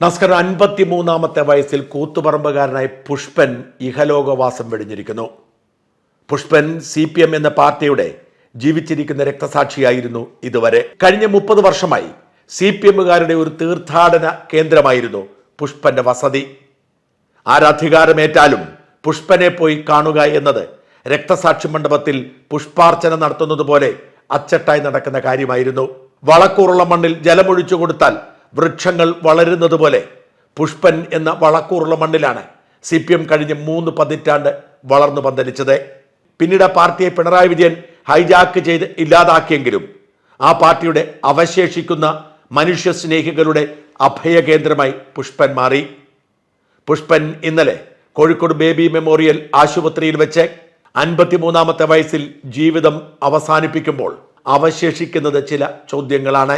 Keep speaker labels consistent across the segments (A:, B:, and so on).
A: നമസ്കാരം അൻപത്തി മൂന്നാമത്തെ വയസ്സിൽ കൂത്തുപറമ്പുകാരനായ പുഷ്പൻ ഇഹലോകവാസം വെടിഞ്ഞിരിക്കുന്നു. പുഷ്പൻ സി പി എം എന്ന പാർട്ടിയുടെ ജീവിച്ചിരിക്കുന്ന രക്തസാക്ഷിയായിരുന്നു ഇതുവരെ. കഴിഞ്ഞ മുപ്പത് വർഷമായി സി പി എമ്മുകാരുടെ ഒരു തീർത്ഥാടന കേന്ദ്രമായിരുന്നു പുഷ്പന്റെ വസതി. ആരധികാരമേറ്റാലും പുഷ്പനെ പോയി കാണുക എന്നത് രക്തസാക്ഷി മണ്ഡപത്തിൽ പുഷ്പാർച്ചന നടത്തുന്നത് പോലെ അച്ചട്ടായി നടക്കുന്ന കാര്യമായിരുന്നു. വളക്കൂറുള്ള മണ്ണിൽ ജലമൊഴിച്ചു കൊടുത്താൽ വൃക്ഷങ്ങൾ വളരുന്നത് പോലെ പുഷ്പൻ എന്ന വളക്കൂറുള്ള മണ്ണിലാണ് സി പി എം കഴിഞ്ഞ് മൂന്ന് പതിറ്റാണ്ട് വളർന്നു പന്തലിച്ചത്. പിന്നീട് ആ പാർട്ടിയെ പിണറായി വിജയൻ ഹൈജാക്ക് ചെയ്ത് ഇല്ലാതാക്കിയെങ്കിലും ആ പാർട്ടിയുടെ അവശേഷിക്കുന്ന മനുഷ്യ സ്നേഹികളുടെ അഭയകേന്ദ്രമായി പുഷ്പൻ മാറി. പുഷ്പൻ ഇന്നലെ കോഴിക്കോട് ബേബി മെമ്മോറിയൽ ആശുപത്രിയിൽ വെച്ച് അൻപത്തിമൂന്നാമത്തെ വയസ്സിൽ ജീവിതം അവസാനിപ്പിക്കുമ്പോൾ അവശേഷിക്കുന്നത് ചില ചോദ്യങ്ങളാണ്.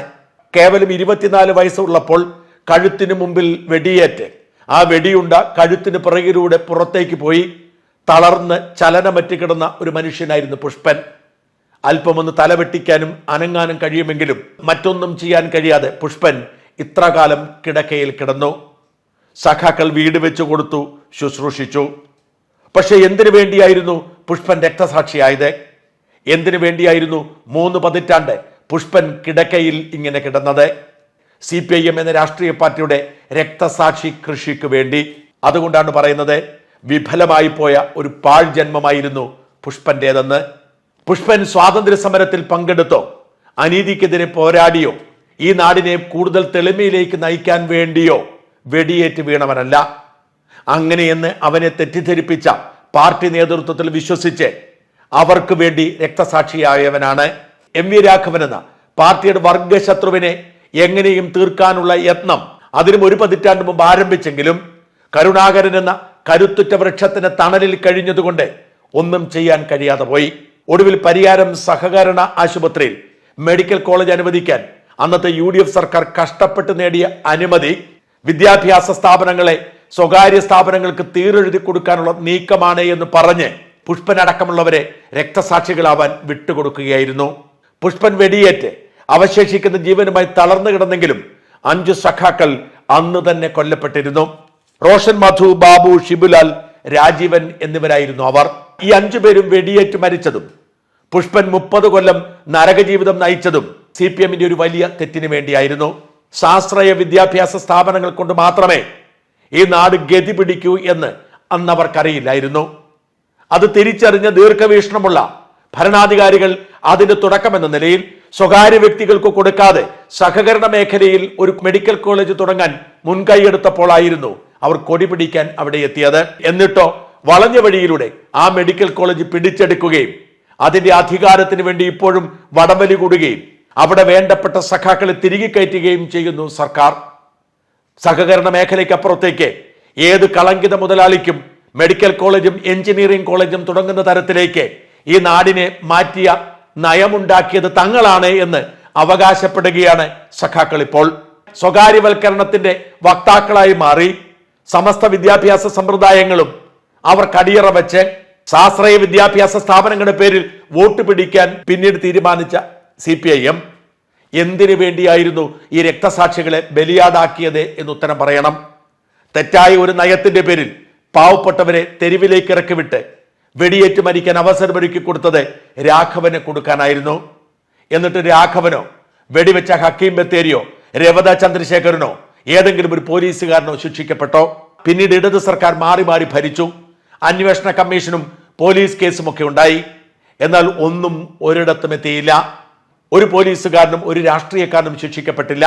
A: കേവലം ഇരുപത്തിനാല് വയസ്സുള്ളപ്പോൾ കഴുത്തിന് മുമ്പിൽ വെടിയേറ്റ്. ആ വെടിയുണ്ട കഴുത്തിന് പിറകിലൂടെ പുറത്തേക്ക് പോയി തളർന്ന് ചലനമറ്റ് കിടന്ന ഒരു മനുഷ്യനായിരുന്നു പുഷ്പൻ. അല്പമൊന്ന് തലവെട്ടിക്കാനും അനങ്ങാനും കഴിയുമെങ്കിലും മറ്റൊന്നും ചെയ്യാൻ കഴിയാതെ പുഷ്പൻ ഇത്രകാലം കിടക്കയിൽ കിടന്നു. സഖാക്കൾ വീട് വെച്ചു കൊടുത്തു ശുശ്രൂഷിച്ചു. പക്ഷെ എന്തിനു വേണ്ടിയായിരുന്നു പുഷ്പൻ രക്തസാക്ഷിയായത്? എന്തിനു വേണ്ടിയായിരുന്നു മൂന്ന് പതിറ്റാണ്ട് പുഷ്പൻ കിടക്കയിൽ ഇങ്ങനെ കിടന്നത്. സി പി ഐ എം എന്ന രാഷ്ട്രീയ പാർട്ടിയുടെ രക്തസാക്ഷി കൃഷിക്ക് വേണ്ടി. അതുകൊണ്ടാണ് പറയുന്നത് വിഫലമായി പോയ ഒരു പാഴ് ജന്മമായിരുന്നു പുഷ്പന്റേതെന്ന്. പുഷ്പൻ സ്വാതന്ത്ര്യ സമരത്തിൽ പങ്കെടുത്തോ അനീതിക്കെതിരെ പോരാടിയോ ഈ നാടിനെ കൂടുതൽ തെളിമയിലേക്ക് നയിക്കാൻ വേണ്ടിയോ വെടിയേറ്റ് വീണവനല്ല. അങ്ങനെയെന്ന് അവനെ തെറ്റിദ്ധരിപ്പിച്ച പാർട്ടി നേതൃത്വത്തിൽ വിശ്വസിച്ച് അവർക്ക് വേണ്ടി രക്തസാക്ഷിയായവനാണ് എം വി രാഘവൻ എന്ന പാർട്ടിയുടെ വർഗശത്രുവിനെ എങ്ങനെയും തീർക്കാനുള്ള യത്നം അതിനും ഒരു പതിറ്റാണ്ട് മുമ്പ് ആരംഭിച്ചെങ്കിലും കരുണാകരൻ എന്ന കരുത്തുറ്റ വൃക്ഷത്തിന് തണലിൽ കഴിഞ്ഞതുകൊണ്ട് ഒന്നും ചെയ്യാൻ കഴിയാതെ പോയി. ഒടുവിൽ പരിയാരം സഹകരണ ആശുപത്രിയിൽ മെഡിക്കൽ കോളേജ് അനുവദിക്കാൻ അന്നത്തെ യു സർക്കാർ കഷ്ടപ്പെട്ട് നേടിയ അനുമതി വിദ്യാഭ്യാസ സ്ഥാപനങ്ങളെ സ്വകാര്യ സ്ഥാപനങ്ങൾക്ക് തീരെഴുതി കൊടുക്കാനുള്ള നീക്കമാണ് എന്ന് പറഞ്ഞ് പുഷ്പനടക്കമുള്ളവരെ രക്തസാക്ഷികളാവാൻ വിട്ടുകൊടുക്കുകയായിരുന്നു. പുഷ്പൻ വെടിയേറ്റ്. അവശേഷിക്കുന്ന ജീവനുമായി തളർന്നു കിടന്നെങ്കിലും അഞ്ചു സഖാക്കൾ അന്ന് തന്നെ കൊല്ലപ്പെട്ടിരുന്നു. റോഷൻ മധു ബാബു ഷിബുലാൽ രാജീവൻ എന്നിവരായിരുന്നു അവർ. ഈ അഞ്ചു പേരും വെടിയേറ്റ് മരിച്ചതും പുഷ്പൻ മുപ്പത് കൊല്ലം നരകജീവിതം നയിച്ചതും സി പി എമ്മിന്റെ ഒരു വലിയ തെറ്റിന് വേണ്ടിയായിരുന്നു. ശാസ്ത്രീയ വിദ്യാഭ്യാസ സ്ഥാപനങ്ങൾ കൊണ്ട് മാത്രമേ ഈ നാട് ഗതി പിടിക്കൂ എന്ന് അന്ന് അവർക്കറിയില്ലായിരുന്നു. അത് തിരിച്ചറിഞ്ഞ ദീർഘവീക്ഷണമുള്ള ഭരണാധികാരികൾ അതിന്റെ തുടക്കമെന്ന നിലയിൽ സ്വകാര്യ വ്യക്തികൾക്ക് കൊടുക്കാതെ സഹകരണ മേഖലയിൽ ഒരു മെഡിക്കൽ കോളേജ് തുടങ്ങാൻ മുൻകൈയെടുത്തപ്പോഴായിരുന്നു അവർ കൊടി പിടിക്കാൻ അവിടെ എത്തിയത്. എന്നിട്ടോ വളഞ്ഞ വഴിയിലൂടെ ആ മെഡിക്കൽ കോളേജ് പിടിച്ചെടുക്കുകയും അതിന്റെ അധികാരത്തിന് വേണ്ടി ഇപ്പോഴും വടംവലി കൂടുകയും അവിടെ വേണ്ടപ്പെട്ട സഖാക്കളെ തിരികെ കയറ്റുകയും ചെയ്യുന്നു സർക്കാർ. സഹകരണ മേഖലയ്ക്ക് അപ്പുറത്തേക്ക് ഏത് കളങ്കിത മുതലാളിക്കും മെഡിക്കൽ കോളേജും എഞ്ചിനീയറിംഗ് കോളേജും തുടങ്ങുന്ന തരത്തിലേക്ക് ഈ നാടിനെ മാറ്റിയ നയമുണ്ടാക്കിയത് തങ്ങളാണ് എന്ന് അവകാശപ്പെടുകയാണ് സഖാക്കൾ ഇപ്പോൾ. സ്വകാര്യവൽക്കരണത്തിന്റെ വക്താക്കളായി മാറി സമസ്ത വിദ്യാഭ്യാസ സമ്പ്രദായങ്ങളും അവർ കടിയറ വെച്ച് ശാസ്ത്രീയ വിദ്യാഭ്യാസ സ്ഥാപനങ്ങളുടെ പേരിൽ വോട്ട് പിടിക്കാൻ പിന്നീട് തീരുമാനിച്ച സി പി ഐ എം എന്തിനു വേണ്ടിയായിരുന്നു ഈ രക്തസാക്ഷികളെ ബലിയാടാക്കിയത് എന്ന് ഉത്തരം പറയണം. തെറ്റായ ഒരു നയത്തിന്റെ പേരിൽ പാവപ്പെട്ടവരെ തെരുവിലേക്ക് ഇറക്കിവിട്ട് വെടിയേറ്റ് മരിക്കാൻ അവസരം അവസരമൊരുക്കി കൊടുത്തത് രാഘവന് കൊടുക്കാനായിരുന്നു. എന്നിട്ട് രാഘവനോ വെടിവെച്ച ഹക്കീം ബത്തേരിയോ രവത ചന്ദ്രശേഖരനോ ഏതെങ്കിലും ഒരു പോലീസുകാരനോ ശിക്ഷിക്കപ്പെട്ടോ? പിന്നീട് ഇടത് സർക്കാർ മാറി മാറി ഭരിച്ചു. അന്വേഷണ കമ്മീഷനും പോലീസ് കേസും ഒക്കെ ഉണ്ടായി. എന്നാൽ ഒന്നും ഒരിടത്തും എത്തിയില്ല. ഒരു പോലീസുകാരനും ഒരു രാഷ്ട്രീയക്കാരനും ശിക്ഷിക്കപ്പെട്ടില്ല.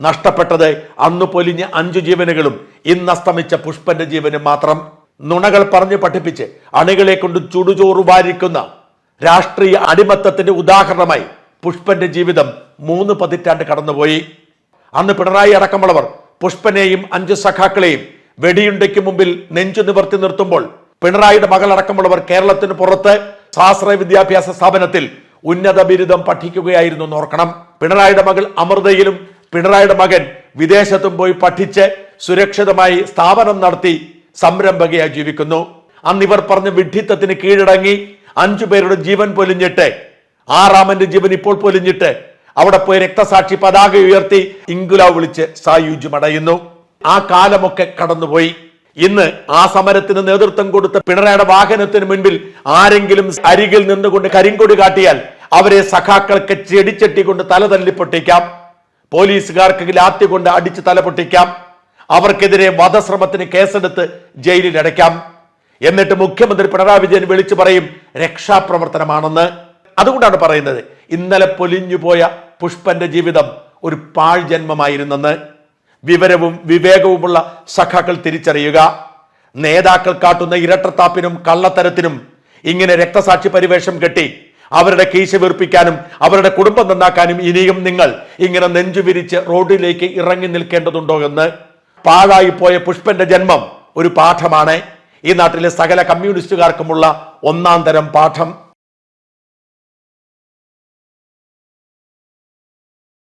A: നഷ്ടപ്പെട്ടത് അന്ന് പൊലിഞ്ഞ അഞ്ചു ജീവനുകളും ഇന്ന് അസ്തമിച്ച പുഷ്പന്റെ ജീവനും മാത്രം. നുണകൾ പറഞ്ഞ് പഠിപ്പിച്ച് അണികളെ കൊണ്ട് ചുടുചോറ് വാരിക്കുന്ന രാഷ്ട്രീയ അടിമത്തത്തിന്റെ ഉദാഹരണമായി പുഷ്പന്റെ ജീവിതം മൂന്ന് പതിറ്റാണ്ട് കടന്നുപോയി. അന്ന് പിണറായി അടക്കമുള്ളവർ പുഷ്പനെയും അഞ്ച് സഖാക്കളെയും വെടിയുണ്ടയ്ക്ക് മുമ്പിൽ നെഞ്ചു നിവർത്തി നിർത്തുമ്പോൾ പിണറായിയുടെ മകൾ അടക്കമുള്ളവർ കേരളത്തിന് പുറത്ത് ശാസ്ത്ര വിദ്യാഭ്യാസ സ്ഥാപനത്തിൽ ഉന്നത ബിരുദം പഠിക്കുകയായിരുന്നു എന്നോർക്കണം പിണറായിയുടെ മകൾ അമൃതയിലും പിണറായിയുടെ മകൻ വിദേശത്തും പോയി പഠിച്ച് സുരക്ഷിതമായി സ്ഥാപനം നടത്തി സംരംഭകയായി ജീവിക്കുന്നു. അന്ന് ഇവർ പറഞ്ഞ വിഡ്ഢിത്തത്തിന് കീഴടങ്ങി അഞ്ചു പേരുടെ ജീവൻ പൊലിഞ്ഞിട്ട് ആറാമന്റെ ജീവൻ ഇപ്പോൾ പൊലിഞ്ഞിട്ട് അവിടെ പോയി രക്തസാക്ഷി പതാക ഉയർത്തി ഇംഗുലാവ് വിളിച്ച് സായുജ്യം അടയുന്നു ആ കാലമൊക്കെ കടന്നുപോയി. ഇന്ന് ആ സമരത്തിന് നേതൃത്വം കൊടുത്ത പിണറായിയുടെ വാഹനത്തിന് മുൻപിൽ ആരെങ്കിലും അരികിൽ നിന്നുകൊണ്ട് കരിങ്കൊടി കാട്ടിയാൽ അവരെ സഖാക്കൾക്ക് ചെടിച്ചട്ടി കൊണ്ട് തല തല്ലി പൊട്ടിക്കാം പോലീസുകാർക്ക് ലാത്തി കൊണ്ട് അടിച്ച് തല പൊട്ടിക്കാം അവർക്കെതിരെ വധശ്രമത്തിന് കേസെടുത്ത് ജയിലിൽ അടയ്ക്കാം. എന്നിട്ട് മുഖ്യമന്ത്രി പിണറായി വിജയൻ വിളിച്ചു പറയും രക്ഷാപ്രവർത്തനമാണെന്ന്. അതുകൊണ്ടാണ് പറയുന്നത് ഇന്നലെ പൊലിഞ്ഞുപോയ പുഷ്പന്റെ ജീവിതം ഒരു പാഴ് ജന്മമായിരുന്നെന്ന്. വിവരവും വിവേകവുമുള്ള സഖാക്കൾ തിരിച്ചറിയുക. നേതാക്കൾ കാട്ടുന്ന ഇരട്ടത്താപ്പിനും കള്ളത്തരത്തിനും ഇങ്ങനെ രക്തസാക്ഷി പരിവേഷം കെട്ടി അവരുടെ കീശ വീർപ്പിക്കാനും അവരുടെ കുടുംബം നന്നാക്കാനും ഇനിയും നിങ്ങൾ ഇങ്ങനെ നെഞ്ചുവിരിച്ച് റോഡിലേക്ക് ഇറങ്ങി നിൽക്കേണ്ടതുണ്ടോ എന്ന്. പാഴായി പോയ പുഷ്പന്റെ ജന്മം ഒരു പാഠമാണ്. ഈ നാട്ടിലെ സകല കമ്മ്യൂണിസ്റ്റുകാർക്കുമുള്ള ഒന്നാം തരം പാഠം.